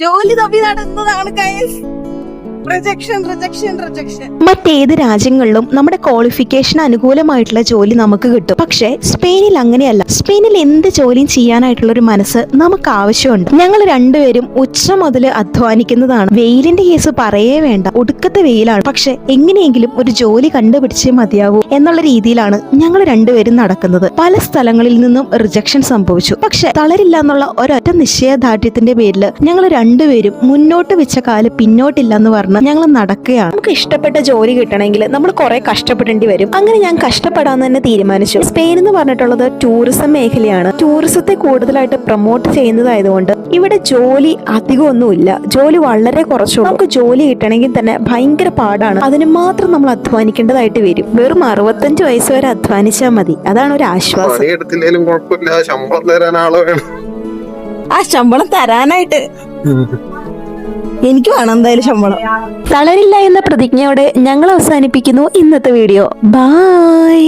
ജോലി തപ്പി നടന്നതാണ് ഗൈസ് റിജക്ഷൻ റിജക്ഷൻ റിജക്ഷൻ മറ്റേത് രാജ്യങ്ങളിലും നമ്മുടെ ക്വാളിഫിക്കേഷൻ അനുകൂലമായിട്ടുള്ള ജോലി നമുക്ക് കിട്ടും. പക്ഷേ സ്പെയിനിൽ അങ്ങനെയല്ല. സ്പെയിനിൽ എന്ത് ജോലിയും ചെയ്യാനായിട്ടുള്ള ഒരു മനസ്സ് നമുക്ക് ആവശ്യമുണ്ട്. ഞങ്ങൾ രണ്ടുപേരും ഉച്ച മുതൽ അധ്വാനിക്കുന്നതാണ്. വെയിലിന്റെ കേസ് പറയേ വേണ്ട. ഒടുക്കത്തെ വെയിലാണ്. പക്ഷെ എങ്ങനെയെങ്കിലും ഒരു ജോലി കണ്ടുപിടിച്ചേ മതിയാവൂ എന്നുള്ള രീതിയിലാണ് ഞങ്ങൾ രണ്ടുപേരും നടക്കുന്നത്. പല സ്ഥലങ്ങളിൽ നിന്നും റിജക്ഷൻ സംഭവിച്ചു. പക്ഷെ തളരില്ല എന്നുള്ള ഒരൊറ്റ നിശ്ചയദാർഢ്യത്തിന്റെ പേരിൽ ഞങ്ങൾ രണ്ടുപേരും മുന്നോട്ട് വെച്ച കാൽ പിന്നോട്ടില്ല എന്ന് പറഞ്ഞ് ഞങ്ങൾ നടക്കുകയാണ്. നമുക്ക് ഇഷ്ടപ്പെട്ട ജോലി കിട്ടണമെങ്കിൽ നമ്മൾ കുറെ കഷ്ടപ്പെടേണ്ടി വരും. അങ്ങനെ ഞാൻ കഷ്ടപ്പെടാൻ തന്നെ തീരുമാനിച്ചു. സ്പെയിൻ എന്ന് പറഞ്ഞിട്ടുള്ളത് ടൂറിസം മേഖലയാണ്. ടൂറിസത്തെ കൂടുതലായിട്ട് പ്രൊമോട്ട് ചെയ്യുന്നതായതുകൊണ്ട് ഇവിടെ ജോലി അധികമൊന്നുമില്ല. ജോലി വളരെ കുറച്ചു നമുക്ക് ജോലി കിട്ടണമെങ്കിൽ തന്നെ ഭയങ്കര പാടാണ്. അതിന് മാത്രം നമ്മൾ അധ്വാനിക്കേണ്ടതായിട്ട് വരും. വെറും അറുപത്തഞ്ച് വയസ്സ് വരെ അധ്വാനിച്ചാൽ മതി. അതാണ് ഒരു ആശ്വാസം. പണിയെടുത്തില്ലേലും കുഴപ്പമില്ല. ശമ്പളം തരാൻ ആൾ വേണം. ആ ശമ്പളം തരാനായിട്ട്. എനിക്ക് വേണം എന്തായാലും ശമ്പളം. തളരില്ല എന്ന പ്രതിജ്ഞയോടെ ഞങ്ങൾ അവസാനിപ്പിക്കുന്നു ഇന്നത്തെ വീഡിയോ. ബായ്